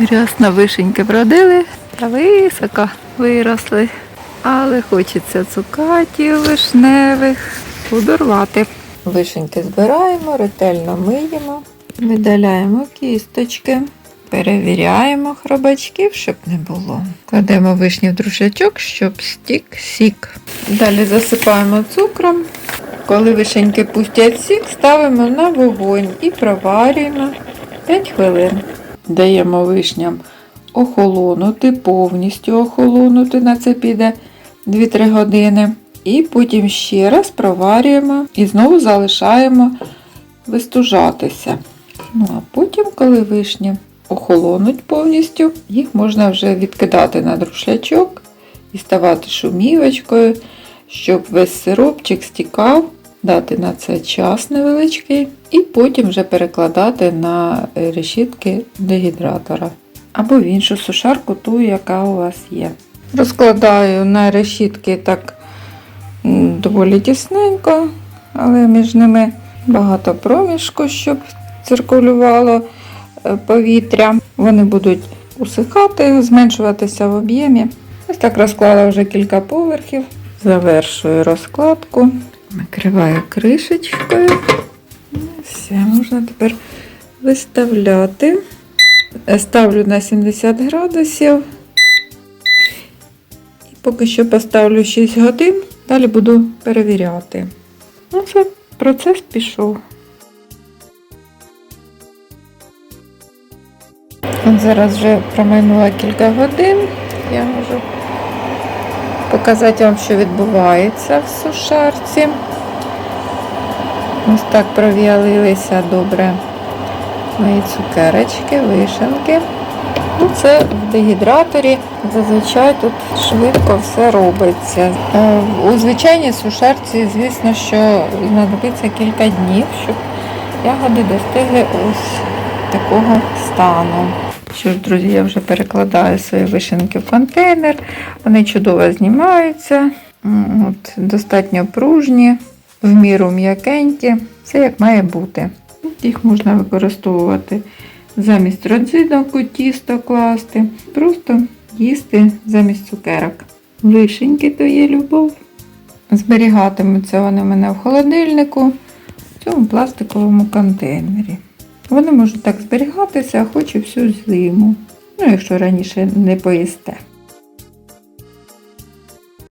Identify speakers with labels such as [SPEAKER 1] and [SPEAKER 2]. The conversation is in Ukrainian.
[SPEAKER 1] Рясно вишеньки бродили та високо виросли. Але хочеться цукатів вишневих подорвати. Вишеньки збираємо, ретельно миємо, видаляємо кісточки, перевіряємо хробачків, щоб не було. Кладемо вишні в друшачок, щоб стік сік. Далі засипаємо цукром. Коли вишеньки пустять сік, ставимо на вогонь і проварюємо 5 хвилин. Даємо вишням охолонути, повністю охолонути, на це піде 2-3 години. І потім ще раз проварюємо і знову залишаємо вистужатися. Ну а потім, коли вишні охолонуть повністю, їх можна вже відкидати на друшлячок і ставати шумівочкою, щоб весь сиропчик стікав, дати на це час невеличкий, і потім вже перекладати на решітки дегідратора або в іншу сушарку, ту, яка у вас є. Розкладаю на решітки так доволі тісненько, але між ними багато проміжку, щоб циркулювало е, повітря. Вони будуть усихати, зменшуватися в об'ємі. Ось так розклала вже кілька поверхів. Завершую розкладку, накриваю кришечкою. Все, можна тепер виставляти. Е, Ставлю на 70 градусів. І поки що поставлю 6 годин, далі буду перевіряти. Ну, все, процес пішов. От зараз вже промайнуло кілька годин. Я можу показати вам, що відбувається в сушарці. Ось так провіялилися добре мої цукерочки, вишенки. Ну, це в дегідраторі. Зазвичай тут швидко все робиться. Е, У звичайній сушарці, звісно, що знадобиться кілька днів, щоб ягоди достигли ось такого стану. Що ж, друзі, я вже перекладаю свої вишенки в контейнер. Вони чудово знімаються, от, достатньо пружні, в міру м'якенькі. Все як має бути. Їх можна використовувати замість родзинок у тісто класти, просто їсти замість цукерок. Вишеньки то є любов. Зберігатимуться вони в мене в холодильнику в цьому пластиковому контейнері. Вони можуть так зберігатися, хоч і всю зиму. Ну, якщо раніше не поїсте.